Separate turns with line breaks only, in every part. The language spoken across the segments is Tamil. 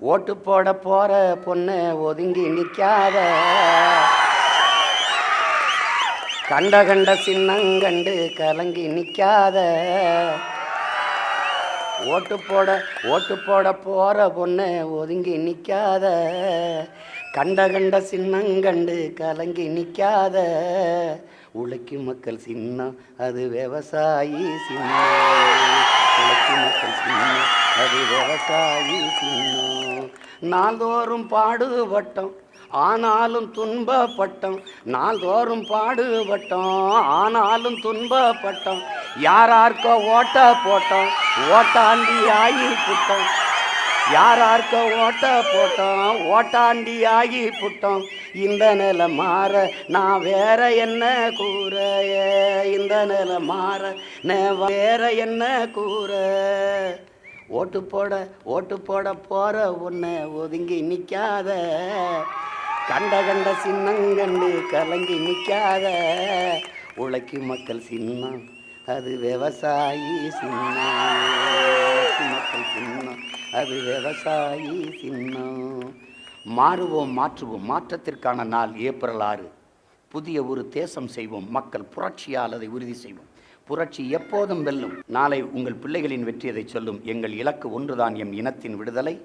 ஓட்டு போட போற பொண்ணு ஒதுங்கி நிற்காத கண்ட கண்ட சின்னங்கண்டு கலங்கி நிற்காத ஓட்டு போட ஓட்டு போட போற பொண்ணு ஒதுங்கி நிற்காத கண்ட கண்ட சின்னங்கண்டு கலங்கி நிற்காத உழைக்கும் மக்கள் சின்னம் அது விவசாயி சின்னம். உழைக்கும் மக்கள் அது விவசாயி சின்னம் நாள்தோறும் பாடுபட்டோம் ஆனாலும் துன்பப்பட்டோம். நாள்தோறும் பாடுபட்டோம் ஆனாலும் துன்பப்பட்டோம். யாரார்க்கோ ஓட்ட போட்டோம் ஓட்டாண்டி ஆகி புட்டோம். யாரார்க்க ஓட்ட போட்டோம்? ஓட்டாண்டி ஆகி புட்டோம். இந்த நிலை மாற நான் வேற என்ன கூற இந்த நிலை மாற நான் வேற என்ன கூற? ஓட்டு போட ஓட்டு போட போற உன்னை ஒதுங்கி நிற்காத கண்ட கண்ட சின்னங்கண்டு கலங்கி நிற்காத உழைக்கும் மக்கள் சின்னம் அது விவசாயி சின்னம். அது விவசாயி சின்னம். மாறுவோம் மாற்றுவோம். மாற்றத்திற்கான நாள் ஏப்ரல் ஆறு. புதிய ஒரு தேசம் செய்வோம். மக்கள் புரட்சியால் அதை உறுதி செய்வோம். புரட்சி எப்போதும் வெல்லும். நாளை உங்கள் பிள்ளைகளின் வெற்றியதை சொல்லும். எங்கள் இலக்கு ஒன்றுதான் எம் இனத்தின் விடுதலை.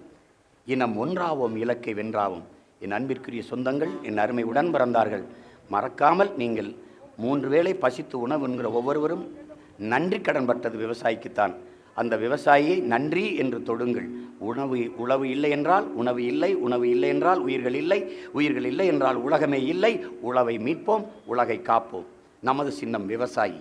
இனம் ஒன்றாவோம் இலக்கை வென்றாவோம். என் அன்பிற்குரிய சொந்தங்கள் என் அருமை உடன் பிறந்தார்கள் மறக்காமல் நீங்கள் மூன்று வேளை பசித்து உணவு என்கிற ஒவ்வொருவரும் நன்றி கடன் பட்டது விவசாயிக்குத்தான். அந்த விவசாயியை நன்றி என்று தொடுங்கள். உணவு உழவு இல்லை என்றால் உணவு இல்லை உணவு இல்லை என்றால் உயிர்கள் இல்லை உயிர்கள் இல்லை என்றால் உலகமே இல்லை. உழவை மீட்போம் உலகை காப்போம். நமது சின்னம் விவசாயி.